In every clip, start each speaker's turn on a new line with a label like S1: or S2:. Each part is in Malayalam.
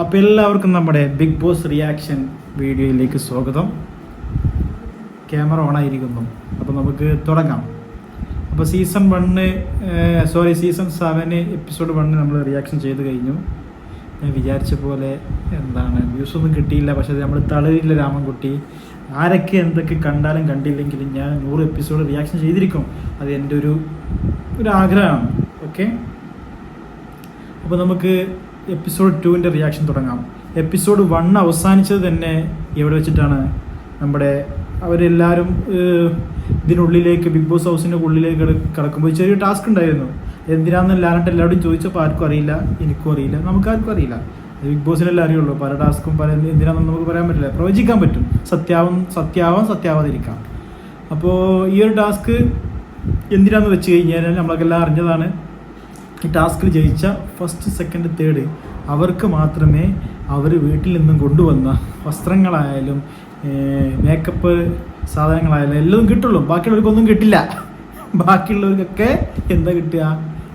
S1: അപ്പോൾ എല്ലാവർക്കും നമ്മുടെ ബിഗ് ബോസ് റിയാക്ഷൻ വീഡിയോയിലേക്ക് സ്വാഗതം. ക്യാമറ ഓൺ ആയിരിക്കുന്നു. അപ്പോൾ നമുക്ക് തുടങ്ങാം. അപ്പോൾ season one sorry season seven episode one നമ്മൾ റിയാക്ഷൻ ചെയ്ത് കഴിഞ്ഞു. ഞാൻ വിചാരിച്ച പോലെ എന്താണ് വ്യൂസ് ഒന്നും കിട്ടിയില്ല. പക്ഷേ നമ്മൾ തളരില്ല രാമൻകുട്ടി. ആരൊക്കെ എന്തൊക്കെ കണ്ടാലും കണ്ടില്ലെങ്കിലും ഞാൻ നൂറ് എപ്പിസോഡ് റിയാക്ഷൻ ചെയ്തിരിക്കും. അത് എന്റെ ഒരു ഒരു ആഗ്രഹമാണ്. ഓക്കെ അപ്പോൾ നമുക്ക് എപ്പിസോഡ് ടുവിന്റെ റിയാക്ഷൻ തുടങ്ങാം. എപ്പിസോഡ് വൺ അവസാനിച്ചത് തന്നെ എവിടെ വെച്ചിട്ടാണ്? നമ്മുടെ അവരെല്ലാവരും ഇതിനുള്ളിലേക്ക് ബിഗ് ബോസ് ഹൗസിന്റെ ഉള്ളിലേക്ക് കിട- കിടക്കുമ്പോൾ ചെറിയ ടാസ്ക് ഉണ്ടായിരുന്നു. എന്തിനാണെന്ന് ലാലട്ട് എല്ലാവരും ചോദിച്ചപ്പോൾ ആർക്കും അറിയില്ല എനിക്കും അറിയില്ല നമുക്കാർക്കും അറിയില്ല. ബിഗ് ബോസിനെല്ലാം അറിയുള്ളൂ പല ടാസ്കും പല എന്തിനാണെന്ന് നമുക്ക് പറയാൻ പറ്റില്ല. പ്രവചിക്കാൻ പറ്റും. സത്യാവും സത്യാവാം സത്യാവാതിരിക്കാം. അപ്പോൾ ഈ ഒരു ടാസ്ക് എന്തിനാന്ന് വെച്ച് കഴിഞ്ഞാൽ നമ്മൾക്കെല്ലാം അറിഞ്ഞതാണ്. ഈ ടാസ്കിൽ ജയിച്ച ഫസ്റ്റ് സെക്കൻഡ് തേർഡ് അവർക്ക് മാത്രമേ അവർ വീട്ടിൽ നിന്നും കൊണ്ടുവന്ന വസ്ത്രങ്ങളായാലും മേക്കപ്പ് സാധനങ്ങളായാലും എല്ലാം കിട്ടുള്ളൂ. ബാക്കിയുള്ളവർക്കൊന്നും കിട്ടില്ല. ബാക്കിയുള്ളവർക്കൊക്കെ എന്താ കിട്ടുക?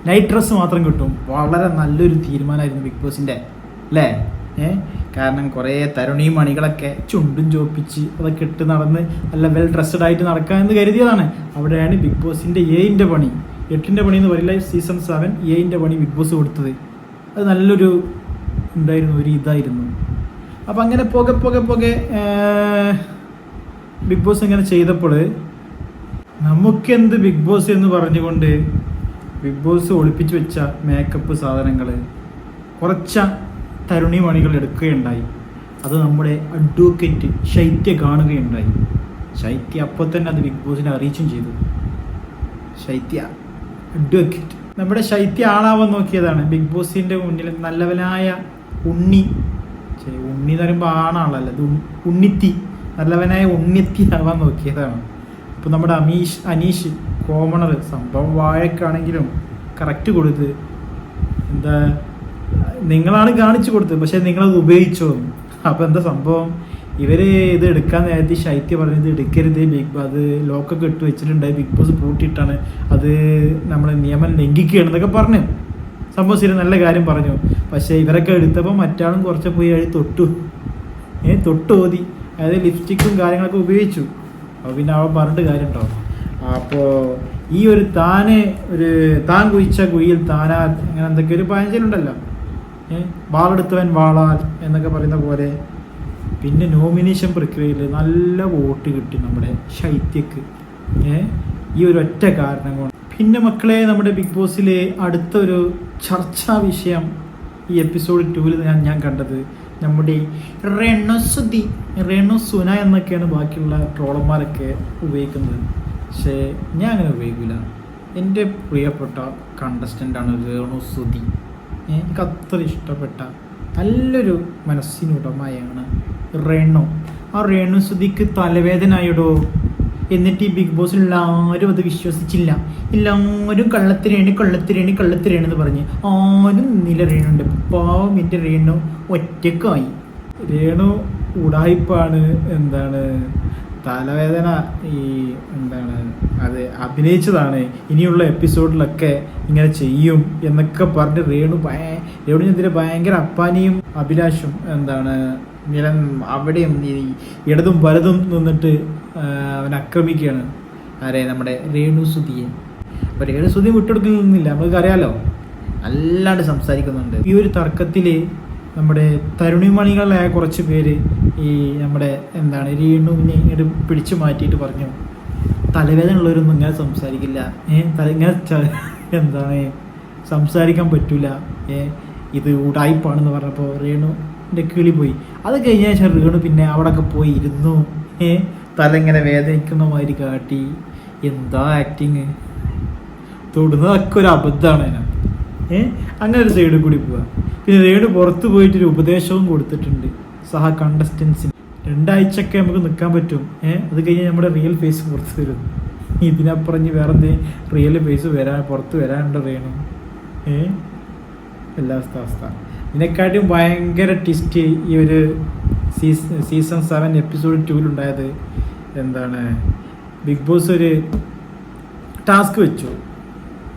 S1: നൈറ്റ് ഡ്രസ്സ് മാത്രം കിട്ടും. വളരെ നല്ലൊരു തീരുമാനമായിരുന്നു ബിഗ് ബോസിന്റെ അല്ലേ? ഏ കാരണം കുറേ തരുണി മണികളൊക്കെ ചുണ്ടും ചോപ്പിച്ച് അതൊക്കെ ഇട്ട് നടന്ന് നല്ല വെൽ ഡ്രസ്സഡ് ആയിട്ട് നടക്കുക കരുതിയതാണ്. അവിടെയാണ് ബിഗ് ബോസിന്റെ എയിന്റെ പണി. എട്ടിന്റെ പണി എന്ന് പറയില്ല സീസൺ സെവൻ എയിന്റെ പണി ബിഗ് ബോസ് കൊടുത്തത്. അത് നല്ലൊരു ഉണ്ടായിരുന്നു ഒരു ഇതായിരുന്നു. അപ്പം അങ്ങനെ പോകെ പോകെ പോകെ ബിഗ് ബോസ് ഇങ്ങനെ ചെയ്തപ്പോൾ നമുക്കെന്ത് ബിഗ് ബോസ് എന്ന് പറഞ്ഞുകൊണ്ട് ബിഗ് ബോസ് ഒളിപ്പിച്ചു വെച്ച മേക്കപ്പ് സാധനങ്ങൾ കുറച്ച തരുണി മണികൾ എടുക്കുകയുണ്ടായി. അത് നമ്മുടെ അഡ്വക്കേറ്റ് ശൈത്യ കാണുകയുണ്ടായി. ശൈത്യ അപ്പോൾ തന്നെ അത് ബിഗ് ബോസിനെ അറിയിച്ചും ചെയ്തു. ശൈത്യ. അഡ്വക്കേറ്റ് നമ്മുടെ ശൈത്യ ആളാവാൻ നോക്കിയതാണ്. ബിഗ് ബോസിന്റെ മുന്നിൽ നല്ലവനായ ഉണ്ണി. ഉണ്ണി എന്ന് പറയുമ്പോൾ ആണാളല്ല അത് ഉണ്ണിത്തി. നല്ലവനായ ഉണ്ണിത്തി ആവാൻ നോക്കിയതാണ്. അപ്പോൾ നമ്മുടെ അമീഷ് അനീഷ് കോമണർ സംഭവം വാഴക്കാണെങ്കിലും കറക്റ്റ് കൊടുത്ത് എന്താ നിങ്ങളാണ് കാണിച്ചു കൊടുത്തത് പക്ഷെ നിങ്ങളത് ഉപയോഗിച്ചോ അപ്പോൾ എന്താ സംഭവം? ഇവർ ഇത് എടുക്കാൻ നേരത്തെ ശൈത്യ പറഞ്ഞത് എടുക്കരുത് ബിഗ് അത് ലോക്കൊക്കെ ഇട്ട് വെച്ചിട്ടുണ്ട് ബിഗ് ബോസ് പൂട്ടിയിട്ടാണ് അത് നമ്മളെ നിയമം ലംഘിക്കുകയാണ് എന്നൊക്കെ പറഞ്ഞു. സംഭവം ശരി നല്ല കാര്യം പറഞ്ഞു. പക്ഷേ ഇവരൊക്കെ എടുത്തപ്പോൾ മറ്റാളും കുറച്ച് പോയി അഴി തൊട്ടു. ഏ തൊട്ട് ഓതി. അതായത് ലിപ്സ്റ്റിക്കും കാര്യങ്ങളൊക്കെ ഉപയോഗിച്ചു. അപ്പോൾ പിന്നെ അവൻ പറഞ്ഞിട്ട് കാര്യം ഉണ്ടാവും അപ്പോൾ ഈ ഒരു താനെ ഒരു താൻ കുഴിച്ച കുഴിയിൽ താനാ അങ്ങനെ എന്തൊക്കെ ഒരു പഴഞ്ചലുണ്ടല്ലോ ഏഹ് വാളെടുത്തവൻ വാളാൽ എന്നൊക്കെ പറയുന്ന പോലെ. പിന്നെ നോമിനേഷൻ പ്രക്രിയയിൽ നല്ല വോട്ട് കിട്ടി നമ്മുടെ ശൈത്യക്ക്. ഈ ഒരു ഒറ്റ കാരണം കൊണ്ട്. പിന്നെ മക്കളെ നമ്മുടെ ബിഗ് ബോസിലെ അടുത്തൊരു ചർച്ചാ വിഷയം ഈ എപ്പിസോഡ് ടൂവിൽ ഞാൻ ഞാൻ കണ്ടത്. നമ്മുടെ റെണസുതി റെണുസുന എന്നൊക്കെയാണ് ബാക്കിയുള്ള ട്രോളന്മാരൊക്കെ ഉപയോഗിക്കുന്നത്. പക്ഷേ ഞാൻ അങ്ങനെ ഉപയോഗിക്കില്ല എന്റെ പ്രിയപ്പെട്ട കണ്ടസ്റ്റന്റാണ് രേണുസുതി എനിക്ക് അത്ര ഇഷ്ടപ്പെട്ട നല്ലൊരു മനസ്സിനുടമയാണ് റേണു. ആ റേണു രേണുസുതിക്ക് തലവേദനയായിടോ? എന്നിട്ട് ഈ ബിഗ് ബോസിൽ എല്ലാവരും അത് വിശ്വസിച്ചില്ല. എല്ലാവരും കള്ളത്തിരേണി കള്ളത്തിരേണി കള്ളത്തിരേണി എന്ന് പറഞ്ഞ് ആരും നില രേണുണ്ട് പാവം എന്റെ രേണു ഒറ്റക്കായി രേണു ഉടായിപ്പാണ് എന്താണ് തലവേദന ഈ എന്താണ് അത് അഭിനയിച്ചതാണ്. ഇനിയുള്ള എപ്പിസോഡിലൊക്കെ ഇങ്ങനെ ചെയ്യും എന്നൊക്കെ പറഞ്ഞ് രേണു ഭയ രേണുവിനെതിരെ ഭയങ്കര അപ്പാനിയും അഭിലാഷും എന്താണ് നിലം അവിടെയും ഈ ഇടതും വലതും നിന്നിട്ട് അവൻ ആക്രമിക്കുകയാണ്. ആരെ? നമ്മുടെ രേണുസുതിയെ അപ്പോൾ രേണുസുതി വിട്ടെടുക്കുന്നില്ല നമുക്ക് അറിയാലോ? അല്ലാണ്ട് സംസാരിക്കുന്നുണ്ട്. ഈ ഒരു തർക്കത്തിൽ നമ്മുടെ തരുണിമണികളായ കുറച്ച് പേര് ഈ നമ്മുടെ എന്താണ് രേണുവിനെ ഇങ്ങോട്ട് പിടിച്ചു മാറ്റിയിട്ട് പറഞ്ഞു. തലവേദന ഉള്ളവരൊന്നും ഇങ്ങനെ സംസാരിക്കില്ല. ഏ? തല ഇങ്ങനെ എന്താണ്? സംസാരിക്കാൻ പറ്റൂല. ഏ? ഇത് ഉടായ്പാണെന്ന് പറഞ്ഞപ്പോൾ രേണുവിന്റെ കിളി പോയി. അത് കഴിഞ്ഞ ശേഷം വീണ് പിന്നെ അവിടെയൊക്കെ പോയി ഇരുന്നു ഏ? തല ഇങ്ങനെ വേദനിക്കുന്ന മാതിരി കാട്ടി. എന്താ ആക്ടിങ് തൊടുന്നതൊക്കെ ഒരു അബദ്ധമാണ് അതിനകത്ത്. ഏ? അങ്ങനെ ഒരു സൈഡിൽ കൂടി പോവുക പിന്നെ റേഡ് പുറത്ത് പോയിട്ട് ഒരു ഉപദേശവും കൊടുത്തിട്ടുണ്ട്. സഹ കണ്ടസ്റ്റൻസിന് രണ്ടാഴ്ചയൊക്കെ നമുക്ക് നിൽക്കാൻ പറ്റും. ഏ? അത് കഴിഞ്ഞ് നമ്മുടെ റിയൽ ഫേസ് പുറത്ത് വരും. ഇതിനപ്പുറം ഇനി വേറെ എന്തെങ്കിലും റിയൽ ഫേസ് വരാൻ പുറത്ത് വരാനുണ്ടോ റേണു ഏ? എല്ലാ അവസ്ഥ അവസ്ഥ. ഇതിനെക്കാട്ടും ഭയങ്കര ട്വിസ്റ്റ് ഈ ഒരു സീസൺ സെവൻ എപ്പിസോഡ് ടൂവിലുണ്ടായത് എന്താണ് ബിഗ് ബോസ് ഒരു ടാസ്ക് വെച്ചു.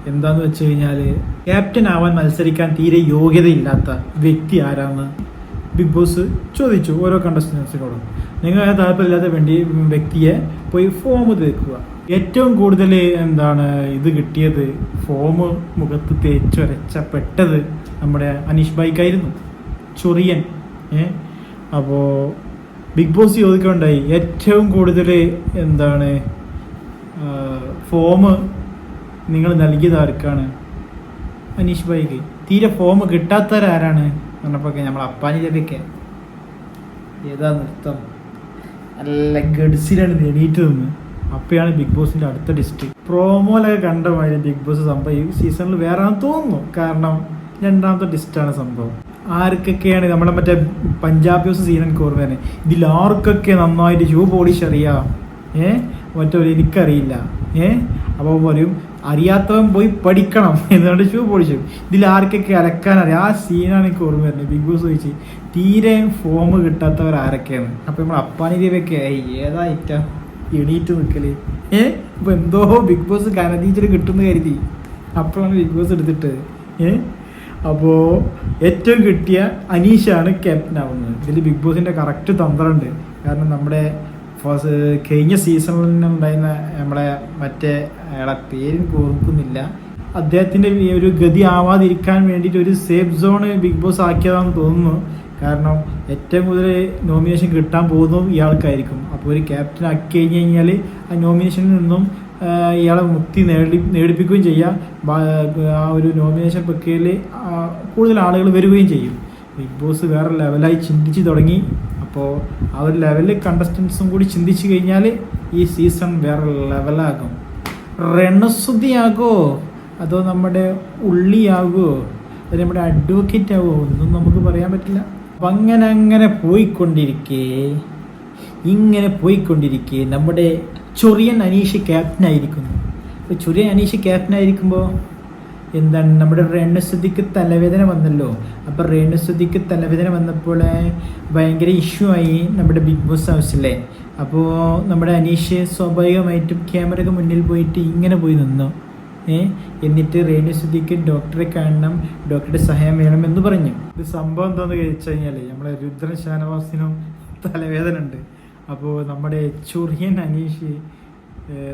S1: എന്താന്ന് വെച്ച് കഴിഞ്ഞാൽ ക്യാപ്റ്റൻ ആവാൻ മത്സരിക്കാൻ തീരെ യോഗ്യതയില്ലാത്ത വ്യക്തി ആരാന്ന് ബിഗ് ബോസ് ചോദിച്ചു ഓരോ കണ്ടസ്റ്റൻസിനോടും നിങ്ങൾ താല്പര്യമില്ലാത്ത വേണ്ടി വ്യക്തിയെ പോയി ഫോം തേക്കുക. ഏറ്റവും കൂടുതൽ എന്താണ് ഇത് കിട്ടിയത്? ഫോം മുഖത്ത് തേച്ചൊരച്ചപ്പെട്ടത് നമ്മുടെ അനീഷ് ബൈക്കായിരുന്നു ചൊറിയൻ. ഏ? അപ്പോൾ ബിഗ് ബോസ് ചോദിക്കുകയുണ്ടായി ഏറ്റവും കൂടുതൽ എന്താണ് ഫോം നിങ്ങൾ നൽകിയത് ആർക്കാണ്? അനീഷ് ബൈക്ക് തീരെ ഫോം കിട്ടാത്തവരാരാണ്? പറഞ്ഞപ്പോൾ നമ്മൾ അപ്പാനി ചെറിയൊക്കെ ഏതാ നൃത്തം? നല്ല ഗഡ്സിലാണ് എണീറ്റ് നിന്ന് അപ്പോഴാണ് ബിഗ് ബോസിന്റെ അടുത്ത ഡിസ്ട്രിക്ട് പ്രോമോലൊക്കെ കണ്ട മാതിരി ബിഗ് ബോസ് സംഭവം ഈ സീസണിൽ വേറെ തോന്നുന്നു. കാരണം രണ്ടാമത്തെ ഡിസ്റ്റാണ് സംഭവം. ആർക്കൊക്കെയാണ് നമ്മുടെ മറ്റേ പഞ്ചാബ് ന്യൂസ് സീൻ എനിക്ക് ഇതിൽ ആർക്കൊക്കെ നന്നായിട്ട് ഷൂ പോളിഷ് അറിയാം. ഏ? മറ്റൊരു എനിക്കറിയില്ല. ഏ? അപ്പോൾ പറയും അറിയാത്തവൻ പോയി പഠിക്കണം. എന്നുകൊണ്ട് ഷൂ പൊളിച്ചു. ഇതിൽ ആർക്കൊക്കെ അലക്കാൻ അറിയാം? ആ സീനാണ് എനിക്ക് ഓർമ്മ വരുന്നത്. ബിഗ് ബോസ് ചോദിച്ച് തീരെ ഫോം കിട്ടാത്തവർ ആരൊക്കെയാണ്? അപ്പം നമ്മൾ അപ്പാനി ദേവിയൊക്കെ ഏതാ ഇറ്റ എണീറ്റ് നിൽക്കൽ ഏ? ഇപ്പൊ എന്തോ ബിഗ് ബോസ് കനതീച്ചിട്ട് കിട്ടുന്ന കരുതി. അപ്പോഴാണ് ബിഗ് ബോസ് എടുത്തിട്ട് ഏ? അപ്പോൾ ഏറ്റവും കിട്ടിയ അനീഷാണ് ക്യാപ്റ്റൻ ആവുന്നത്. ഇതിൽ ബിഗ് ബോസിന്റെ കറക്റ്റ് തന്ത്രമുണ്ട്. കാരണം നമ്മുടെ ഫസ്റ്റ് കഴിഞ്ഞ സീസണിൽ ഉണ്ടായിരുന്ന നമ്മളെ മറ്റേ അയാളെ പേര് ഓർക്കുന്നില്ല. അദ്ദേഹത്തിന്റെ ഒരു ഗതി ആവാതിരിക്കാൻ വേണ്ടിയിട്ട് ഒരു സേഫ് സോൺ ബിഗ് ബോസ് ആക്കിയതാണെന്ന് തോന്നുന്നു. കാരണം ഏറ്റവും കൂടുതൽ നോമിനേഷൻ കിട്ടാൻ പോകുന്നതും ഇയാൾക്കായിരിക്കും. അപ്പോൾ ഒരു ക്യാപ്റ്റൻ ആക്കി കഴിഞ്ഞ് കഴിഞ്ഞാൽ ആ നോമിനേഷനിൽ നിന്നും ഇയാളെ മുക്തി നേടി നേടിപ്പിക്കുകയും ചെയ്യാം. ആ ഒരു നോമിനേഷൻ പ്രക്രിയയിൽ കൂടുതൽ ആളുകൾ വരികയും ചെയ്യും. ബിഗ് ബോസ് വേറെ ലെവലായി ചിന്തിച്ച് തുടങ്ങി. അപ്പോൾ ആ ഒരു ലെവലിൽ കണ്ടസ്റ്റൻസും കൂടി ചിന്തിച്ചു കഴിഞ്ഞാൽ ഈ സീസൺ വേറെ ലെവലാകും രണസുതിയാകോ അതോ നമ്മുടെ ഉള്ളിയാകോ? അതോ നമ്മുടെ അഡ്വക്കേറ്റ് ആകുമോ ഒന്നും നമുക്ക് പറയാൻ പറ്റില്ല. അപ്പം അങ്ങനെ അങ്ങനെ പോയിക്കൊണ്ടിരിക്കേ. ഇങ്ങനെ പോയിക്കൊണ്ടിരിക്കെ. നമ്മുടെ ചൊറിയൻ അനീഷ് ക്യാപ്റ്റനായിരിക്കുന്നു അപ്പോൾ ചൊറിയൻ അനീഷ് ക്യാപ്റ്റനായിരിക്കുമ്പോൾ എന്താണ്? നമ്മുടെ രേണുസുതിക്ക് തലവേദന വന്നല്ലോ. അപ്പോൾ രേണുസുതിക്ക് തലവേദന വന്നപ്പോൾ ഭയങ്കര ഇഷ്യൂ ആയി നമ്മുടെ ബിഗ് ബോസ് ഹൗസിലെ അപ്പോൾ നമ്മുടെ അനീഷ് സ്വാഭാവികമായിട്ടും ക്യാമറയ്ക്ക് മുന്നിൽ പോയിട്ട് ഇങ്ങനെ പോയി നിന്നു. എന്നിട്ട് രേണുസുതിക്ക് ഡോക്ടറെ കാണണം ഡോക്ടറുടെ സഹായം വേണമെന്ന് പറഞ്ഞു. ഇത് സംഭവം എന്താണെന്ന് കഴിച്ചു കഴിഞ്ഞാൽ നമ്മളെ രുദ്രൻ ഷാനവാസിനും തലവേദന ഉണ്ട്. അപ്പോൾ നമ്മുടെ ചുറിയൻ അനീഷ്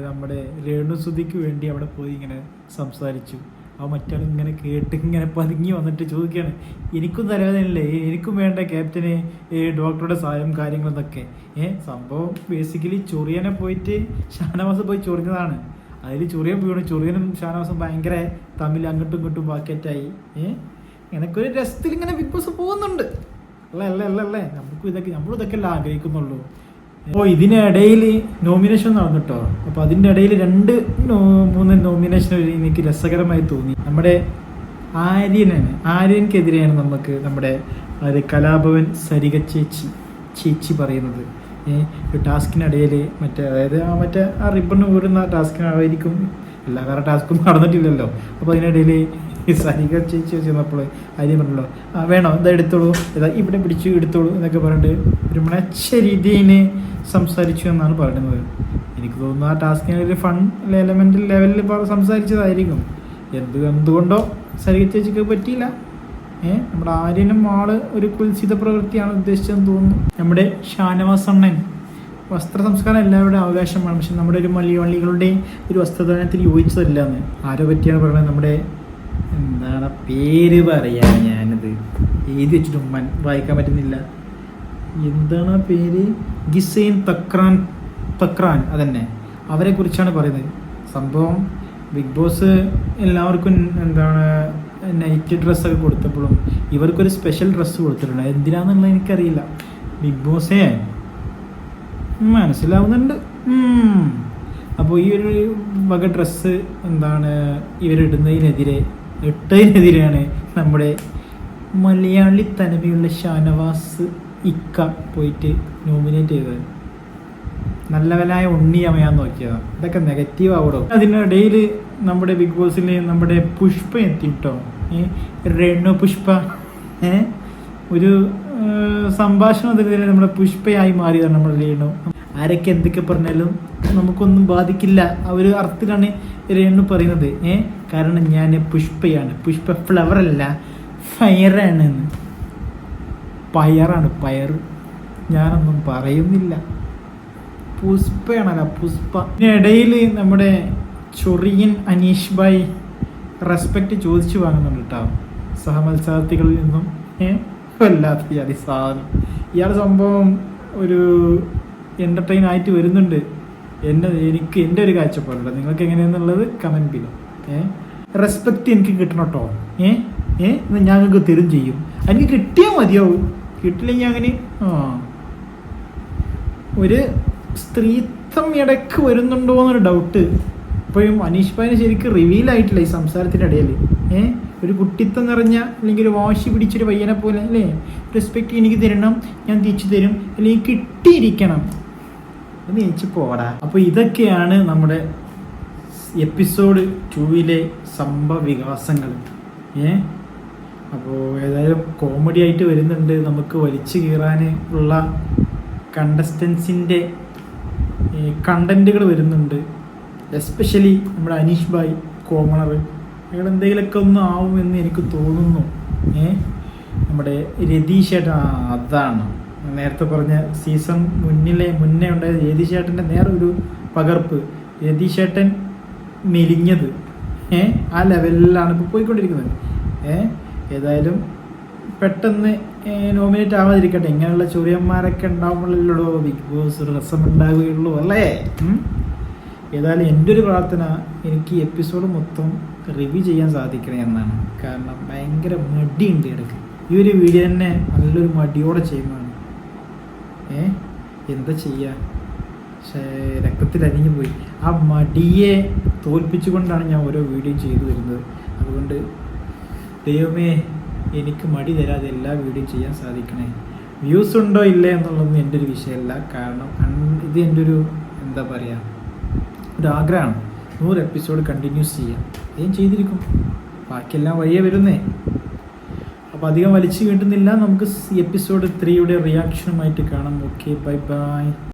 S1: നമ്മുടെ രേണുസുതിക്ക് വേണ്ടി അവിടെ പോയി ഇങ്ങനെ സംസാരിച്ചു. ആ മറ്റാൾ ഇങ്ങനെ കേട്ട് ഇങ്ങനെ പതുങ്ങി വന്നിട്ട് ചോദിക്കുകയാണ് എനിക്കും തലവേദനയില്ലേ? എനിക്കും വേണ്ട ക്യാപ്റ്റന് ഡോക്ടറുടെ സഹായം കാര്യങ്ങളെന്നൊക്കെ ഏ സംഭവം ബേസിക്കലി ചൊറിയനെ പോയിട്ട് ഷാനവാസ് പോയി ചൊറിഞ്ഞതാണ്. അതിൽ ചൊറിയൻ വീണു ചൊറിയനും ഷാനവാസും ഭയങ്കര തമ്മിൽ അങ്ങോട്ടും ഇങ്ങോട്ടും പാക്കറ്റായി ഏ എനക്കൊരു രസത്തിൽ ഇങ്ങനെ ബിഗ് ബോസ് പോകുന്നുണ്ട്. അല്ല അല്ല അല്ല അല്ലേ? നമുക്കും ഇതൊക്കെ നമ്മളിതൊക്കെ അല്ലേ ആഗ്രഹിക്കുന്നുള്ളൂ. അപ്പോൾ ഇതിനിടയിൽ നോമിനേഷൻ നടന്നിട്ടോ? അപ്പോൾ അതിന്റെ ഇടയിൽ രണ്ട് മൂന്ന് നോമിനേഷൻ എനിക്ക് രസകരമായി തോന്നി. നമ്മുടെ ആര്യനാണ്. ആര്യൻക്കെതിരെയാണ് നമുക്ക് നമ്മുടെ അത് കലാഭവൻ സരിക ചേച്ചി ചേച്ചി പറയുന്നത്. ടാസ്കിനിടയിൽ മറ്റേ അതായത് ആ മറ്റേ ആ റിബൺ ഊരുന്ന ടാസ്കിനായിരിക്കും. എല്ലാ വേറെ ടാസ്കും നടന്നിട്ടില്ലല്ലോ. അപ്പോൾ അതിനിടയിൽ ഈ സരിക ചേച്ചി ചെന്നപ്പോൾ ആര്യം പറഞ്ഞല്ലോ ആ വേണോ? ഇതാ എടുത്തോളൂ. ഇതാ ഇവിടെ പിടിച്ചു എടുത്തോളൂ എന്നൊക്കെ പറഞ്ഞിട്ട് ഒരു മികച്ച രീതിയിൽ സംസാരിച്ചു എന്നാണ് പറയുന്നത്. എനിക്ക് തോന്നുന്നു ആ ടാസ്കിന് ഒരു ഫൺ എലമെന്റ് ലെവലിൽ സംസാരിച്ചതായിരിക്കും. എന്ത് എന്തുകൊണ്ടോ സരിക ചേച്ചിക്ക് പറ്റിയില്ല. ഏ നമ്മുടെ ആര്യനും ആൾ ഒരു കുൽസിത പ്രവൃത്തിയാണ് ഉദ്ദേശിച്ചതെന്ന് തോന്നുന്നു. നമ്മുടെ ഷാനവാസ് അണ്ണൻ വസ്ത്ര സംസ്കാരം എല്ലാവരുടെയും അവകാശമാണ്. പക്ഷെ നമ്മുടെ ഒരു മലയാളികളുടെ ഒരു വസ്ത്രധാരണത്തിൽ യോജിച്ചതല്ല എന്ന്. ആരോ പറ്റിയാണ് പറയുന്നത്? നമ്മുടെ എന്താണ് പേര് പറയാ ഞാനത്. എഴുതി വെച്ചിട്ടും മൻ വായിക്കാൻ പറ്റുന്നില്ല. എന്താണ് പേര്? ഗിസൈൻ തക്രാൻ തക്രാൻ അതന്നെ. അവരെ കുറിച്ചാണ് പറയുന്നത്. സംഭവം ബിഗ് ബോസ് എല്ലാവർക്കും എന്താണ് നൈറ്റ് ഡ്രസ്സൊക്കെ കൊടുത്തപ്പോഴും ഇവർക്കൊരു സ്പെഷ്യൽ ഡ്രസ്സ് കൊടുത്തിട്ടുണ്ട്. എന്തിനാന്നുള്ളത് എനിക്കറിയില്ല. ബിഗ് ബോസേ? മനസ്സിലാവുന്നുണ്ട്. അപ്പോൾ ഈ ഒരു വക ഡ്രസ്സ് എന്താണ് ഇവരിടുന്നതിനെതിരെ ഇട്ടതിനെതിരെയാണ് നമ്മുടെ മലയാളി തനിമയുള്ള ഷാനവാസ് ഇക്ക പോയിട്ട് നോമിനേറ്റ് ചെയ്തത്. നല്ലവനായ ഉണ്ണി ഉണ്ണിയമ്മയാന്ന് നോക്കിയതാണ് ഇതൊക്കെ നെഗറ്റീവ് ആവടോ? അതിനിടയിൽ നമ്മുടെ ബിഗ് ബോസിൽ നമ്മുടെ പുഷ്പ എത്തിയിട്ടോ ഏ? രേണു പുഷ്പ. ഒരു സംഭാഷണത്തിനെതിരെ നമ്മുടെ പുഷ്പയായി മാറിയതാണ് നമ്മുടെ രേണു. ആരൊക്കെ എന്തൊക്കെ പറഞ്ഞാലും നമുക്കൊന്നും ബാധിക്കില്ല. ആ ഒരു അർത്ഥത്തിലാണ് രേണു പറയുന്നത്. ഏ? കാരണം ഞാൻ പുഷ്പയാണ്. പുഷ്പ ഫ്ലവർ അല്ല ഫയറാണ് പയറാണ്. പയർ ഞാനൊന്നും പറയുന്നില്ല. പുഷ്പയാണല്ല പുഷ്പ. ഇടയിൽ നമ്മുടെ ചൊറിയൻ അനീഷ് ഭായ് റെസ്പെക്റ്റ് ചോദിച്ചു വാങ്ങുന്നുണ്ട് കേട്ടോ സഹമത്സരാർത്ഥികളിൽ നിന്നും. വല്ലാത്ത ജാതി സാധനം. ഇയാൾ സംഭവം ഒരു എന്റർടൈൻ ആയിട്ട് വരുന്നുണ്ട്. എന്നെ എനിക്ക് എന്റെ ഒരു കാഴ്ചപ്പാടുണ്ട്. നിങ്ങൾക്ക് എങ്ങനെയാണെന്നുള്ളത് കമന്റ് ബിലോ ഏ? റെസ്പെക്റ്റ് എനിക്ക് കിട്ടണം കേട്ടോ ഏ? ഏ? ഞാൻ നിങ്ങൾക്ക് തരും ചെയ്യും. എനിക്ക് കിട്ടിയാൽ മതിയാവും. കിട്ടില്ലെങ്കിൽ അങ്ങനെ ആ. ഒരു സ്ത്രീത്വം ഇടയ്ക്ക് വരുന്നുണ്ടോ എന്നൊരു ഡൗട്ട് ഇപ്പോഴും അനീഷ് ഭായിന് ശരിക്കും റിവീൽ ആയിട്ടില്ല ഈ സംസാരത്തിന്റെ ഇടയിൽ. ഏ? ഒരു കുട്ടിത്തം നിറഞ്ഞ അല്ലെങ്കിൽ ഒരു വാശി പിടിച്ചൊരു പയ്യനെ പോലെ അല്ലേ? റെസ്പെക്റ്റ് എനിക്ക് തരണം ഞാൻ തിരിച്ചു തരും അല്ലെങ്കിൽ കിട്ടിയിരിക്കണം. അത് എനിക്ക് പോടാ അപ്പോൾ ഇതൊക്കെയാണ് നമ്മുടെ എപ്പിസോഡ് ടൂവിലെ സംഭവ വികാസങ്ങൾ ഏ? അപ്പോൾ ഏതായാലും കോമഡി ആയിട്ട് വരുന്നുണ്ട്. നമുക്ക് വലിച്ചു കീറാൻ ഉള്ള കണ്ടസ്റ്റൻസിന്റെ കണ്ടന്റുകൾ വരുന്നുണ്ട്. എസ്പെഷ്യലി നമ്മുടെ അനീഷ് ഭായ് കോമണർ അയാൾ എന്തെങ്കിലുമൊക്കെ ഒന്ന് ആവുമെന്ന് എനിക്ക് തോന്നുന്നു. ഏ? നമ്മുടെ രതീഷ് ചേട്ടൻ അതാണ്. നേരത്തെ പറഞ്ഞ സീസൺ മുന്നിലെ മുന്നേ ഉണ്ടായ രതീഷ് ചേട്ടന്റെ നേരെ ഒരു പകർപ്പ്. രതീഷ് ചേട്ടൻ മെലിഞ്ഞത്. ഏ? ആ ലെവലിലാണ് ഇപ്പോൾ പോയിക്കൊണ്ടിരിക്കുന്നത്. ഏ? ഏതായാലും പെട്ടെന്ന് നോമിനേറ്റ് ആവാതിരിക്കട്ടെ. ഇങ്ങനെയുള്ള ചൊറിയന്മാരൊക്കെ ഉണ്ടാവുമ്പോഴല്ലോ ബിഗ് ബോസ് രസം ഉണ്ടാവുകയുള്ളൂ അല്ലേ? ഏതായാലും എന്റെ ഒരു പ്രാർത്ഥന എനിക്ക് എപ്പിസോഡ് മൊത്തം റിവ്യൂ ചെയ്യാൻ സാധിക്കണേ എന്നാണ്. കാരണം ഭയങ്കര മടിയുണ്ട് ഇടയ്ക്ക്. ഈ ഒരു വീഡിയോ തന്നെ നല്ലൊരു മടിയോടെ ചെയ്യുന്നതാണ്. ഏ? എന്താ ചെയ്യുക രക്തത്തിൽ അലിഞ്ഞു പോയി ആ മടിയെ തോൽപ്പിച്ചുകൊണ്ടാണ് ഞാൻ ഓരോ വീഡിയോ ചെയ്തു വരുന്നത്. അതുകൊണ്ട് ദൈവമേ എനിക്ക് മടി തരാതെ എല്ലാ വീഡിയോ ചെയ്യാൻ സാധിക്കണേ. വ്യൂസ് ഉണ്ടോ ഇല്ലേ എന്നുള്ളതൊന്നും എന്റെ ഒരു വിഷയമല്ല. കാരണം ഇത് എന്റെ ഒരു എന്താ പറയുക ഒരു ആഗ്രഹമാണ്. നൂറ് എപ്പിസോഡ് കണ്ടിന്യൂസ് ചെയ്യാം ഞാൻ ചെയ്തിരിക്കും. ബാക്കിയെല്ലാം വഴിയെ വരുന്നേ. അപ്പോൾ അധികം വലിച്ചു കിട്ടുന്നില്ല. നമുക്ക് എപ്പിസോഡ് ത്രീയുടെ റിയാക്ഷനുമായിട്ട് കാണാം. Okay bye bye